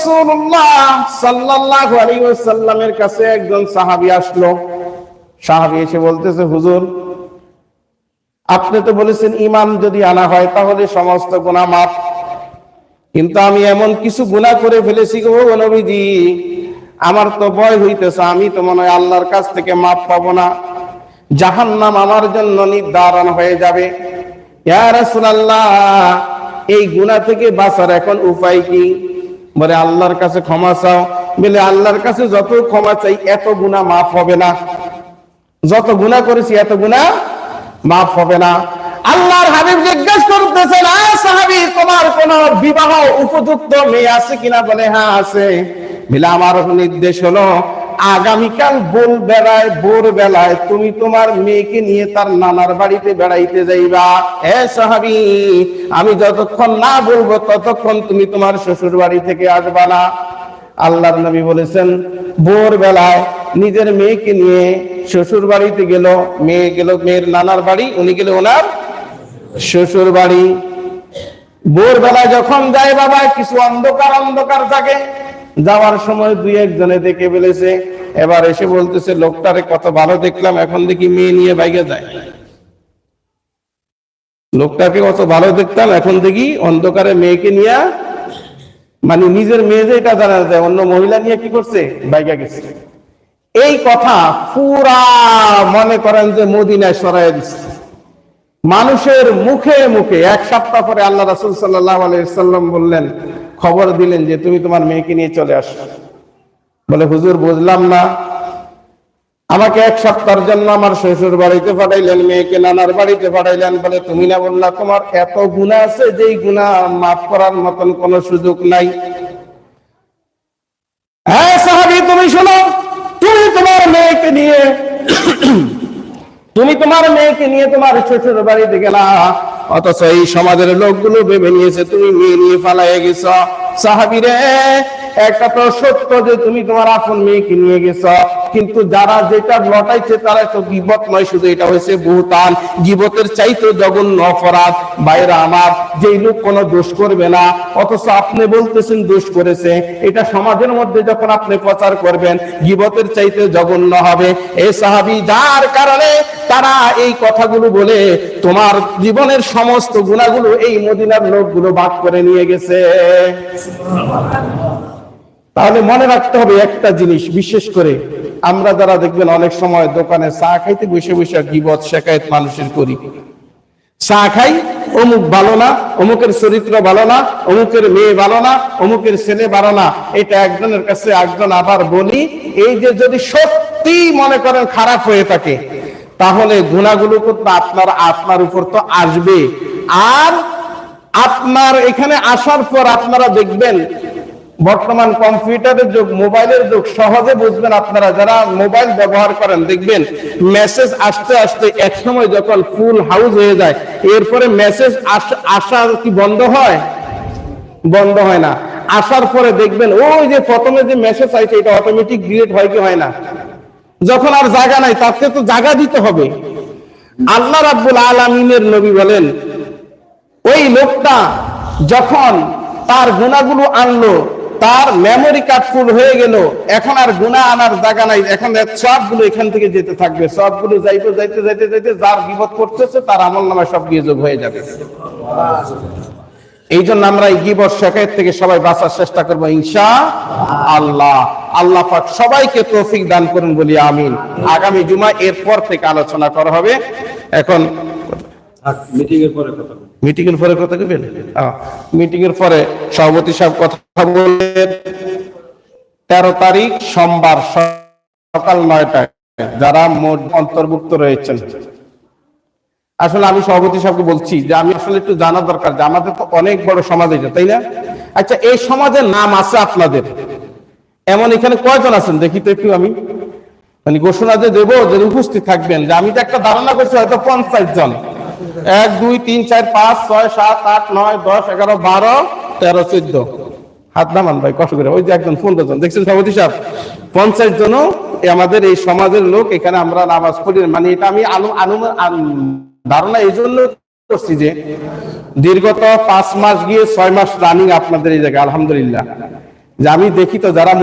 রাসূলুল্লাহ সাল্লাল্লাহু আলাইহি ওয়াসাল্লামের কাছে একজন সাহাবী আসলো। সাহাবী এসে বলতেছে, হুজুর, আপনি তো বলেছেন ইমান যদি আনা হয় তাহলে সমস্ত গুনাহ মাফ। কিন্তু আমি এমন কিছু গুনাহ করে ফেলেছি গো নবীজি, আমার তো ভয় হইতেছে, আমি তো মনে হয় আল্লাহর কাছ থেকে মাফ পাবো না। জাহান্নাম আমার জন্য নির্ধারণ হয়ে যাবে। ইয়া রাসূলুল্লাহ, এই গুনাহ থেকে বাঁচার এখন উপায় কি? বলে, আল্লাহর কাছে ক্ষমা চাও। বলে, আল্লাহর কাছে যত ক্ষমা চাই, এত গুণা মাফ হবে না। যত গুণা করেছি, এত গুণা মাফ হবে না। আল্লাহর হাবিব জিজ্ঞেস করতেছেন সাহাবি, তোমার কোন বিবাহ উপযুক্ত মেয়ে আছে কিনা? বলে হ্যাঁ আছে। বলে, আমার নির্দেশ হলো আগামীকাল বোল বেলায় ভোর বেলায় তুমি তোমার মেয়েকে নিয়ে তার নানার বাড়িতে বেড়াইতে যাইবা। এ সাহাবি, আমি যতক্ষণ না বলব ততক্ষণ তুমি তোমার শ্বশুর বাড়ি থেকে আসবা না। আল্লাহর নবী বলেছেন ভোর বেলায় নিজের মেয়েকে নিয়ে শ্বশুর বাড়িতে গেল, মেয়ে গেল, মেয়ের নানার বাড়ি, উনি গেলে ওনার শ্বশুর বাড়ি ভোর বেলায় যখন যায় বাবা, কিছু অন্ধকার অন্ধকার থাকে যাওয়ার সময় দুই একজনে দেখে ফেলেছে। এবার এসে বলতেছে, লোকটারে কত ভালো দেখলাম, এখন দেখি মেয়ে নিয়ে বাইকে যায়। লোকটাকে কত ভালো দেখতাম, এখন দেখি অন্ধকারে মেয়েকে নিয়ে মানে নিজের মেয়ে যে এটা জানা যায়, অন্য মহিলা নিয়ে কি করছে? বাইকা গেছে। এই কথা পুরা মনে করেন যে মদিনায় সরাই দিচ্ছে। মানুষের মুখে মুখে, এক সপ্তাহ পরে আল্লাহ রাসুল সাল্লাহ আলাইসাল্লাম বললেন, খবর দিলেন যে তুমি তোমার মেয়েকে নিয়ে চলে আসো। বলে, হুজুর, বুঝলাম না। আমাকে এক সপ্তাহের জন্য আমার শ্বশুর বাড়িতে পাঠাইলেন, মেয়েকে নানার বাড়িতে পাঠাইলেন। বলে, তুমি না বললা, তোমার এত গুণা আছে যেই গুণা মাফ করার মতন কোনো সুযোগ নাই। হ্যাঁ সাহাবি, তুমি শোনো, তুমি তোমার মেয়েকে নিয়ে তুমি তোমার মেয়েকে নিয়ে তোমার শ্বশুর বাড়িতে গেলা। অথচ এই সমাজের লোকগুলো ভেবে নিয়েছে, তুমি মেয়ে নিয়ে পালাই গেছ। সাহাবিরে, একটা তো সত্য যে তুমি তোমার আপন মেয়েকে নিয়ে গেছ। কিন্তু যারা যেটা লটাইছে তারা তো গিবত নয়, শুধু এটা হয়েছে বহুতান গিবতের চাইতে জঘন্য অপরাধ। বাইরে আমার, যেই লোক কোনো দোষ করবে না, অথচ আপনি বলতেছেন দোষ করেছে। এটা সমাজের মধ্যে যখন আপনি প্রচার করবেন, গিবতের চাইতে জঘন্য হবে। এ সাহাবি, যার কারণে তারা এই কথাগুলো বলে, তোমার জীবনের সমস্ত গুণাগুলো এই মদিনার লোকগুলো ভাগ করে নিয়ে গেছে। তাহলে মনে রাখতে হবে একটা জিনিস, বিশেষ করে আমরা যারা দেখবেন অনেক সময় দোকানে চা খাইতে বসে বসে গিবত, শেখায়ত মানুষের করি। চা খাই, অমুক ভালো না, অমুকের চরিত্র ভালো না, অমুকের মেয়ে ভালো না, অমুকের ছেলে ভালো না, এটা একজনের কাছে একজন আবার বলি, এই যে যদি সত্যি মনে করেন খারাপ হয়ে থাকে, তাহলে গুণাগুলো কিন্তু আপনার আপনার উপর তো আসবে। আর আপনার এখানে আসার পর আপনারা দেখবেন বর্তমান কম্পিউটারের যুগ, মোবাইলের যুগ, সহজে বুঝবেন আপনারা যারা মোবাইল ব্যবহার করেন, দেখবেন মেসেজ আসতে আসতে এক সময় যখন ফুল হাউস হয়ে যায়, এরপরে মেসেজ আসা কি বন্ধ হয়? বন্ধ হয় না। আসার পরে দেখবেন ওই যে প্রথমে যে মেসেজ আইছে এটা অটোমেটিক ডিলিট হয় কি হয় না? যখন আর জায়গা নাই, তাতে তো জায়গা দিতে হবে। আল্লাহ রাব্বুল আলামিনের নবী বলেন, ওই লোকটা যখন তার গুণাগুলো আনলো তার মেমোরি কার্ড ফুল হয়ে গেল। এখন আর গুণা আনার জায়গা নাই। এখন সবগুলো এখান থেকে যেতে থাকবে। সবগুলো যাইতে যাইতে যাইতে যাইতে যার বিপদ করতেছে তার আমল নামা সব গিয়ে যোগ হয়ে যাবে। এই জন্য আমরা এই গিবর শেখায়ের থেকে সবাই বাঁচার চেষ্টা করব, ইনশা আল্লাহ। আল্লাহ পাক সবাইকে তৌফিক দান করুন বলি, আমিন। আগামী জুমা এরপর থেকে আলোচনা করা হবে। এখন মিটিং এর পরে কথা। মিটিং এর পরে কইবেন মিটিং এর পরে সভাপতি সাহেব কথা তারিখ সোমবার সকাল যারা অন্তর্ভুক্ত রয়েছেন। আসলে আমি সভাপতি সাহেবকে বলছি যে আমি আসলে একটু জানা দরকার যে আমাদের তো অনেক বড় সমাজ এটা, তাই না? আচ্ছা এই সমাজের নাম আছে আপনাদের। এমন এখানে কয়জন আছেন? দেখি তো একটু আমি। মানে ঘোষণা যে দেবো যে উপস্থিত থাকবেন। যে আমি তো একটা ধারণা করছি হয়তো পঞ্চাশ জন। এক, দুই, তিন, চার, পাঁচ, ছয়, সাত, আট, নয়, দশ, এগারো, বারো, তেরো, চোদ্দ। হাত নামান ভাই, কষ্ট করে। ওই যে একজন পনেরো জন দেখছেন সভাপতি সাহেব? পঞ্চাশ জনও এ আমাদের এই সমাজের লোক, এখানে আমরা নামাজ পড়ি। মানে এটা আমি আনু, আন- ধারণা এই জন্য করছি যে দীর্ঘত পাঁচ মাস গিয়ে ছয় মাস রানিং আপনাদের এই জায়গায়, আলহামদুলিল্লাহ। যে আমি দেখি তো যারা